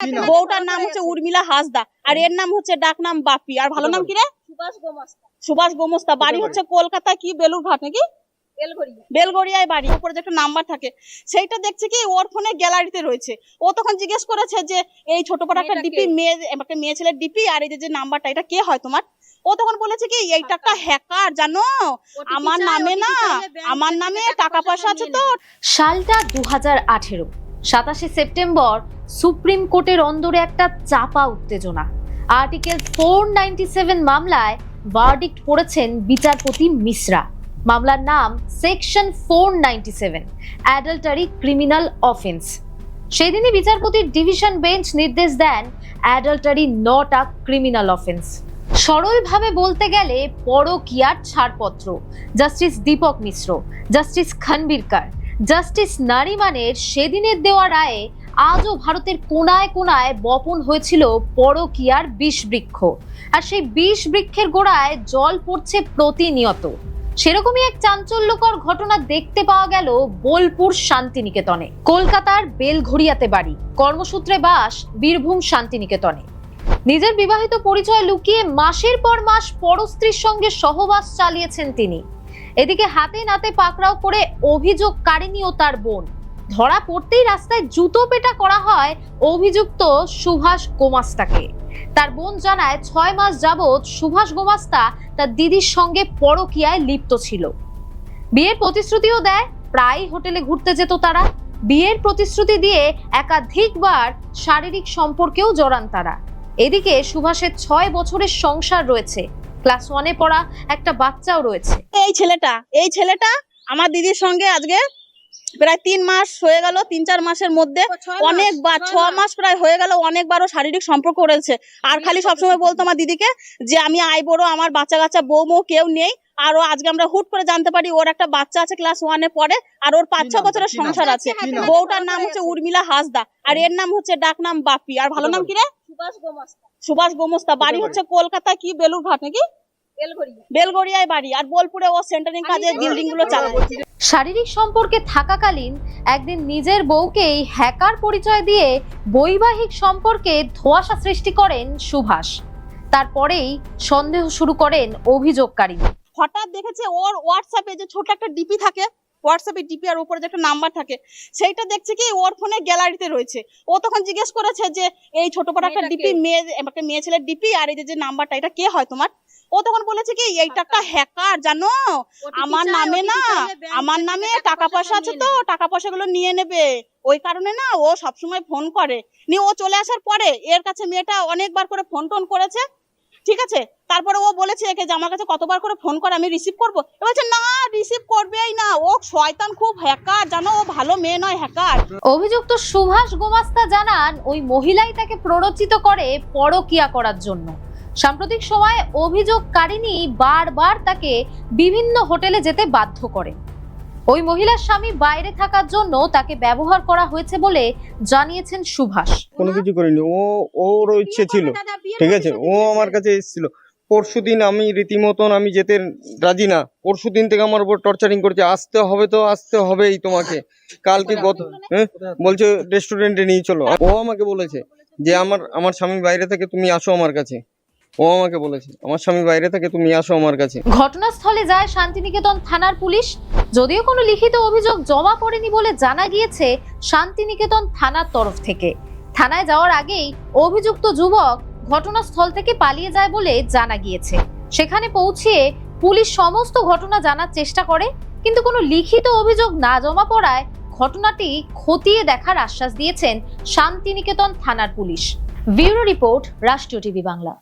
নাম? বউটার নাম হচ্ছে উর্মিলা হাসদা আর এর নাম হচ্ছে ডাক নাম বাপি। আর ভালো নাম কি রে? সুভাষ গোমস্তা। বাড়ি হচ্ছে কলকাতা কি? বেলুরঘাট নাকি? বেলগড়িয়া বেলগড়িয়ায় বাড়ি। উপরে যে একটা নাম্বার থাকে সেইটা দেখছে কি ওর ফোনে গ্যালারিতে রয়েছে। ও তখন জিজ্ঞেস করেছে যে এই ছোট বড় একটা ডিপি? মেয়ে একটা মেয়ে ছেলের ডিপি আর এই যে যে নাম্বারটা এটা কে হয় তোমার? ও তখন বলেছে কি এইটা একটা হ্যাকার জানো? আমার নামে না আমার নামে টাকা পয়সা আছে তো সালটা দু হাজার আঠেরো সাতাশে সেপ্টেম্বর সুপ্রিম কোর্টের অন্দরে একটা চাপা উত্তেজনা। আর্টিকেল ফোর মামলায় ভার্ডিক্ট পড়েছেন বিচারপতি মিশ্রা। মামলার নাম section four ninety seven adultery criminal offence সেদিনই বিচারপতির ডিভিশন বেঞ্চ নির্দেশ দেন adultery not a criminal offence সরলভাবে বলতে গেলে পরকিয়ার ছাড়পত্র। Justice Dipak Mishra, justice Khanwilkar justice নারিমানের সেদিনের দেওয়া রায়ে আজও ভারতের কোনায় কোনায় বপন হয়েছিল পরকিয়ার বিষ বৃক্ষ আর সেই বিষ বৃক্ষের গোড়ায় জল পড়ছে প্রতিনিয়ত। সেরকমই এক চাঞ্চল্যকর ঘটনা দেখতে পাওয়া গেল বোলপুর শান্তিনিকেতনে। কলকাতার বেলঘড়িয়াতে বাড়ি। কর্মসূত্রে বাস বীরভূম শান্তিনিকেতনে। নিজের বিবাহিত পরিচয় লুকিয়ে মাসের পর মাস পরস্ত্রীর সঙ্গে সহবাস চালিয়েছেন তিনি। এদিকে হাতে নাতে পাকড়াও করে অভিযোগকারিনী ও তার বোন। ধরা পড়তেই রাস্তায় জুতো পেটা করা হয় অভিযুক্ত সুভাষ গোমাস্তাকে। তার বোন জানায়, ছয় মাস যাবৎ সুভাষ গোমাস্তা তার দিদির সঙ্গে পরকীয়ায় লিপ্ত ছিল। বিয়ের প্রতিশ্রুতিও দেয় প্রায় হোটেলে ঘুরতে যেত তারা। বিয়ের প্রতিশ্রুতি দিয়ে একাধিকবার শারীরিক সম্পর্কেও জড়ান তারা। এদিকে সুভাষের ছয় বছরের সংসার রয়েছে। ক্লাস ওয়ানে পড়া একটা বাচ্চাও রয়েছে। এই ছেলেটা এই ছেলেটা আমার দিদির সঙ্গে আজকে প্রায় তিন মাস হয়ে গেল তিন চার মাসের মধ্যে অনেকবার ছ মাস প্রায় হয়ে গেল অনেকবারও শারীরিক সম্পর্ক করেছে। আর খালি সবসময় বলতো আমার দিদিকে যে আমি আই বড় আমার বাচ্চা কাচ্চা বউ মৌ কেউ নেই। আর ও আজকে আমরা হুট করে জানতে পারি ওর একটা বাচ্চা আছে ক্লাস ওয়ানে পড়ে আর ওর পাঁচ ছ বছরের সংসার আছে। বউটার নাম হচ্ছে উর্মিলা হাসদা আর এর নাম হচ্ছে ডাক নাম বাপি আর ভালো নাম কি রে? সুভাষ গোমাস্তা। সুভাষ গোমস্তা। বাড়ি হচ্ছে কলকাতা কি বেলুরঘাট নাকি? বেলগড়িয়ায় বাড়ি আর বোলপুরে ও সেন্টারিং কাজে বিল্ডিংগুলো চালায় শারীরিক সম্পর্কে থাকাকালীন একদিন নিজের বউকেই হ্যাকার পরিচয় দিয়ে বৈবাহিক সম্পর্কে ধোঁয়াশা সৃষ্টি করেন সুভাষ। তারপরেই সন্দেহ শুরু করেন অভিযোগকারী। হঠাৎ দেখেছে ওর হোয়াটসঅ্যাপে যে ছোট একটা ডিপি থাকে হোয়াটসঅ্যাপে ডিপি আর উপরে যে একটা নাম্বার থাকে সেইটা দেখছে কি ওর ফোনে গ্যালারিতে রয়েছে। ও তখন জিজ্ঞেস করেছে যে এই ছোট বড় একটা ডিপি মেয়ে একটা মেয়ে ছেলের ডিপি আর এই যে যে নাম্বারটা এটা কে হয় তোমার? ও তখন বলেছে কি এইটা একটা হ্যাকার জানো? আমার নামে না আমার নামে টাকা পয়সা আছে তো টাকা পয়সাগুলো নিয়ে নেবে। ওই কারণে না ও সবসময় ফোন করে। নিয়ে ও চলে আসার পরে এর কাছে মেয়েটা অনেকবার করে ফোন টোন করেছে ঠিক আছে? তারপরে ও বলেছে একে যে আমার কাছে কতবার করে ফোন করে আমি রিসিভ করব? এ বলছে না রিসিভ করবেই না। ও শয়তান খুব হ্যাকার জানো? ও ভালো মেয়ে নয় হ্যাকার অভিযুক্ত সুভাষ গোমাস্তা জানান ওই মহিলাই তাকে প্ররোচিত করে পরকিয়া করার জন্য। সাম্প্রতিক সময়ে অভিযোগকারিনী বারবার তাকে বিভিন্ন হোটেলে যেতে বাধ্য করে। ওই মহিলার স্বামী বাইরে থাকার জন্য তাকে ব্যবহার করা হয়েছে বলে জানিয়েছেন সুভাষ। কোনো কিছু করিনি। ও ওর ইচ্ছে ছিল। ঠিক আছে? ও আমার কাছে এসেছিল। পরশু দিন আমি রীতিমতন আমি যেতে রাজি না। পরশু দিন থেকে আমার উপর টর্চারিং করছে। আসতে হবে তো আসতে হবেই তোমাকে। কালকে গত হ্যাঁ? বলছে রেস্টুরেন্টে নিয়ে চলো। ও আমাকে বলেছে যে আমার আমার স্বামী বাইরে থেকে তুমি আসো আমার কাছে। ও আমাকে বলেছে, আমার স্বামী বাইরে থেকে তুমি আসো আমার কাছে। ঘটনাস্থলে যায় শান্তিনিকেতন থানার পুলিশ। যদিও কোনো লিখিত অভিযোগ জমা পড়েনি বলে জানা গিয়েছে শান্তিনিকেতন থানার তরফ থেকে। থানায় যাওয়ার আগেই অভিযুক্ত যুবক ঘটনাস্থল থেকে পালিয়ে যায় বলে জানা গিয়েছে। সেখানে পৌঁছিয়ে পুলিশ সমস্ত ঘটনা জানার চেষ্টা করে, কিন্তু কোনো লিখিত অভিযোগ না জমা পড়ায় ঘটনাটি খতিয়ে দেখার আশ্বাস দিয়েছেন শান্তিনিকেতন থানার police. Bureau report Rashtriya TV Bangla.